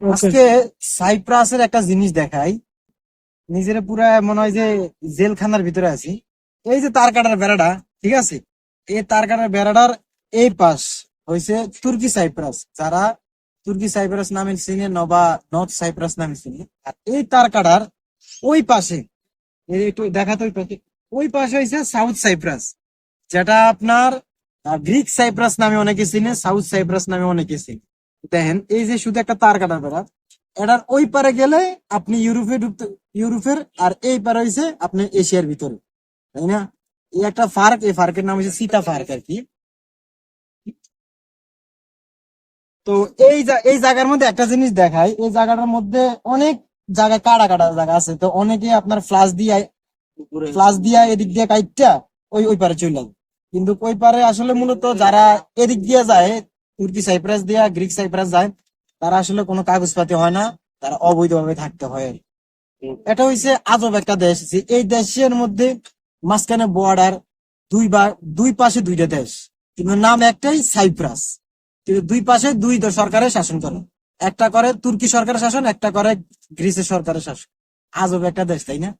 আজকে সাইপ্রাসের একটা জিনিস দেখাই। নিজের পুরা মনে হয় যে জেলখানার ভিতরে আছি। এই যে তার কাটার বেড়াটা ঠিক আছে? এই তার কাটার বেড়াটার এই পাশ হয়েছে তুর্কি সাইপ্রাস। যারা তুর্কি সাইপ্রাস নামে চিনে নবা নর্থ সাইপ্রাস নামে চিনে আর এই তার কাটার ওই পাশে একটু দেখাতো ওই পাশে ওই পাশে হয়েছে সাউথ সাইপ্রাস। যেটা আপনার গ্রিক সাইপ্রাস নামে অনেকে চিনে সাউথ সাইপ্রাস নামে অনেকে চিনে। দেখেন এই যে শুধু একটা তার কাটার বেড়া এটার ওই পারে গেলে আপনি ইউরোপে ঢুকতে ইউরোপের আর এই পারে হয়েছে আপনি এশিয়ার ভিতরে তাই না? এই একটা ফার্ক এই ফার্কের নাম হচ্ছে সীতা ফার্ক আর কি। তো এই এই জায়গার মধ্যে একটা জিনিস দেখায় এই জায়গাটার মধ্যে অনেক জায়গা কাটা কাটা জায়গা আছে। তো অনেকে আপনার ফ্লাশ দিয়ে ফ্লাশ দিয়া এদিক দিয়ে কাইটটা ওই ওই পারে চলে যায়। কিন্তু ওই পারে আসলে মূলত যারা এদিক দিয়ে যায় তুর্কি সাইপ্রাস দিয়া গ্রিক সাইপ্রাস যায় তারা আসলে কোনো কাগজপাতি হয় না তারা অবৈধভাবে থাকতে হয় এটা হইছে আজব একটা দেশ। এই দেশের মধ্যে মাঝখানে বর্ডার দুই বা দুই পাশে দুইটা দেশ। কিন্তু নাম একটাই সাইপ্রাস। কিন্তু দুই পাশে দুই সরকারের শাসন করে। একটা করে তুর্কি সরকারের শাসন একটা করে গ্রিসের সরকারের শাসন। আজব একটা দেশ তাই না?